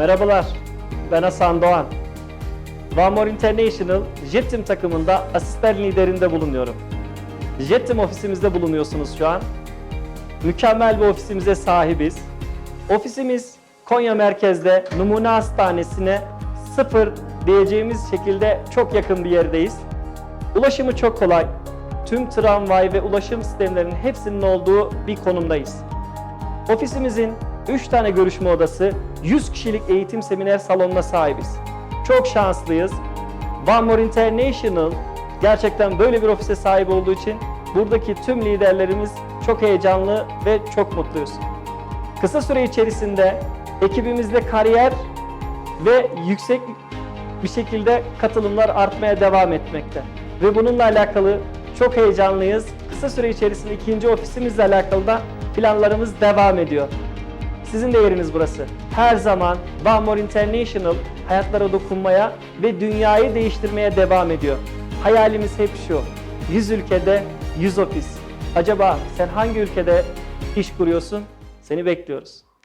Merhabalar, ben Hasan Doğan. More International Jettim takımında asistan liderinde bulunuyorum. Jettim ofisimizde bulunuyorsunuz şu an. Mükemmel bir ofisimize sahibiz. Ofisimiz Konya merkezde numune hastanesine sıfır diyeceğimiz şekilde çok yakın bir yerdeyiz. Ulaşımı çok kolay. Tüm tramvay ve ulaşım sistemlerinin hepsinin olduğu bir konumdayız. Ofisimizin 3 tane görüşme odası, 100 kişilik eğitim seminer salonuna sahibiz. Çok şanslıyız. One More International gerçekten böyle bir ofise sahip olduğu için buradaki tüm liderlerimiz çok heyecanlı ve çok mutluyuz. Kısa süre içerisinde ekibimizde kariyer ve yüksek bir şekilde katılımlar artmaya devam etmekte. Ve bununla alakalı çok heyecanlıyız. Kısa süre içerisinde ikinci ofisimizle alakalı da planlarımız devam ediyor. Sizin de yeriniz burası. Her zaman More International hayatlara dokunmaya ve dünyayı değiştirmeye devam ediyor. Hayalimiz hep şu. 100 ülkede 100 ofis. Acaba sen hangi ülkede iş kuruyorsun? Seni bekliyoruz.